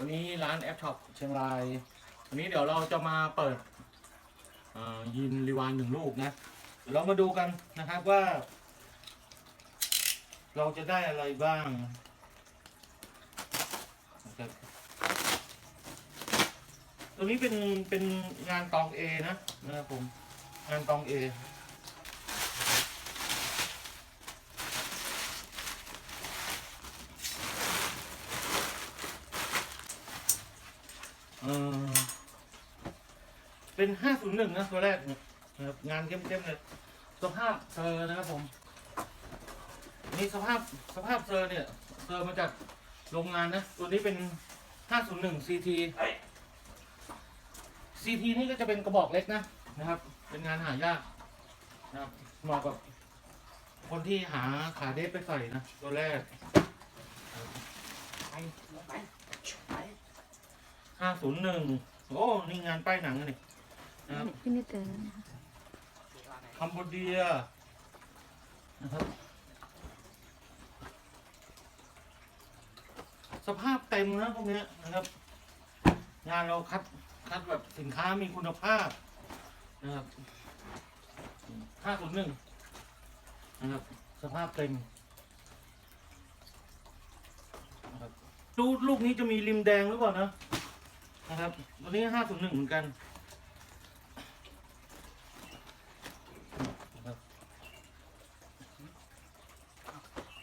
วันนี้ร้านแอปช็อปเชียงราย วันนี้เดี๋ยวเราจะมาเปิดยินรีวานหนึ่งลูกนะเดี๋ยวเรามาดูกันนะครับว่า เราจะได้อะไรบ้างนะครับตัวนี้เป็นเป็นงานตองเอนะนะครับผมงานตองเอ เออเป็นห้าศูนย์หนึ่งนะตัวแรกเนี่ยนะครับงานเข้มๆเลยสภาพเซอร์นะครับผม นี่สภาพสภาพเซอร์เนี่ย เซอร์มาจากโรงงานนะ ตัวนี้เป็นห้าศูนย์หนึ่งซีทีซีทีนี่ก็จะเป็นกระบอกเล็กนะนะครับ เป็นงานหายากนะครับเหมาะกับคนที่หาขาเดฟไปใส่นะ ตัวแรกไปไป ห้าศูนย์หนึ่งโอ้นี่งานป้ายหนังนี่นะครับพี่นิดเตือนนะคะคัมโบเดียนะครับ สภาพเต็มนะพวกเนี้ยนะครับ งานเราคัดคัดแบบสินค้ามีคุณภาพนะครับห้าศูนย์หนึ่งนะครับ สภาพเต็มนะครับลูกลูกนี้จะมีริมแดงหรือเปล่านะ นะครับตัวนี้ห้าศูนย์หนึ่งเหมือนกัน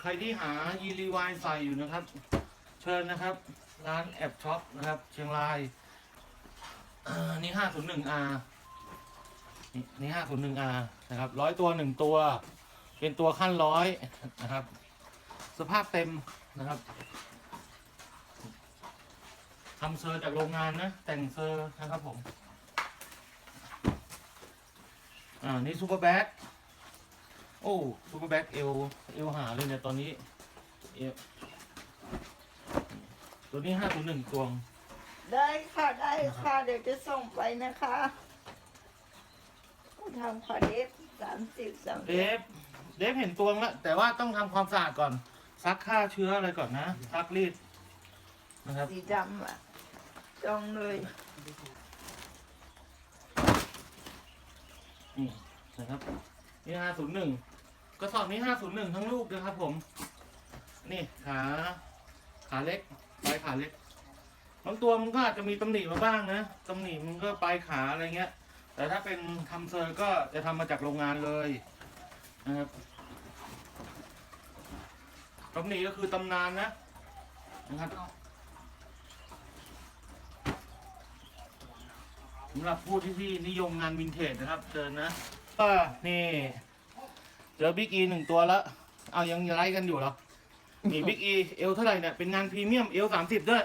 ใครที่หายีรีวายใส่อยู่นะครับ เชิญนะครับ ร้านแอบช็อปนะครับ เชียงรายอ่านี่ห้าศูนย์หนึ่งอานี่ห้าศูนย์หนึ่งอานะครับร้อยตัวหนึ่งตัว เป็นตัวขั้นร้อยนะครับ สภาพเต็มนะครับ ทำเซอร์จากโรงงานนะ แต่งเซอร์นะครับผม อ่า นี่ซูเปอร์แบ็กโอ้ซูเปอร์แบ็กเอลเอลหาเลยเนี่ยตอนนี้เอวตัวนี้ห้าตัวหนึ่งตวง ได้ค่ะได้ค่ะ เดี๋ยวจะส่งไปนะคะทำค่ะเดฟสามสิบสามเดฟเดฟเห็นตวงแล้วแต่ว่าต้องทำความสะอาดก่อนซักฆ่าเชื้ออะไรก่อนนะซักรีด นะครับสีดำอะจองเลยนี่นะครับนี่ห้าศูนย์หนึ่งกระสอบนี้ห้าศูนย์หนึ่งทั้งลูกนะครับผม นี่ขาขาเล็กปลายขาเล็กบางตัวมันก็อาจจะมีตำหนิมาบ้างนะตำหนิมันก็ปลายขาอะไรเงี้ย แต่ถ้าเป็นทำเซอร์ก็จะทำมาจากโรงงานเลยนะครับตำหนิก็คือตำนานนะนะครับสำ หรับผู้ที่ที่นิยมงานวินเทจนะครับเชิญนะก็นี่เจอบิ๊กอีหนึ่งตัวแล้วเอายังไลฟ์กันอยู่เหรอนี่บิ๊กอีเอลเท่าไหร่เนี่ยเป็นงานพรีเมียมเอลสามสิบด้วย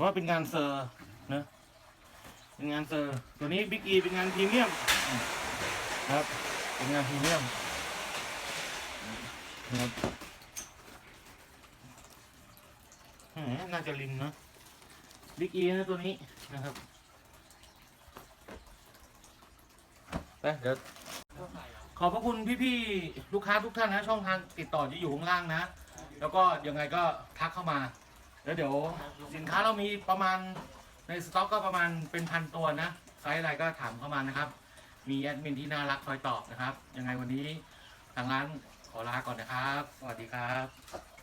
ว่าเป็นงานเซอร์นะเป็นงานเซอร์ตัวนี้บิ๊กอีเป็นงานพรีเมียมครับ เป็นงานพรีเมียมครับน่าจะริมนะ บิ๊กอีนะตัวนี้นะครับไปเดี๋ยวขอบพระคุณพี่ๆลูกค้าทุกท่านนะช่องทางติดต่อจะอยู่ข้างล่างนะ แล้วก็ยังไงก็ทักเข้ามา แล้วเดี๋ยวสินค้าเรามีประมาณในสต็อกก็ประมาณเป็นพันตัวนะไซส์อะไรก็ถามเข้ามานะครับ มีแอดมินที่น่ารักคอยตอบนะครับ ยังไงวันนี้ทางร้านขอลาก่อนนะครับ สวัสดีครับ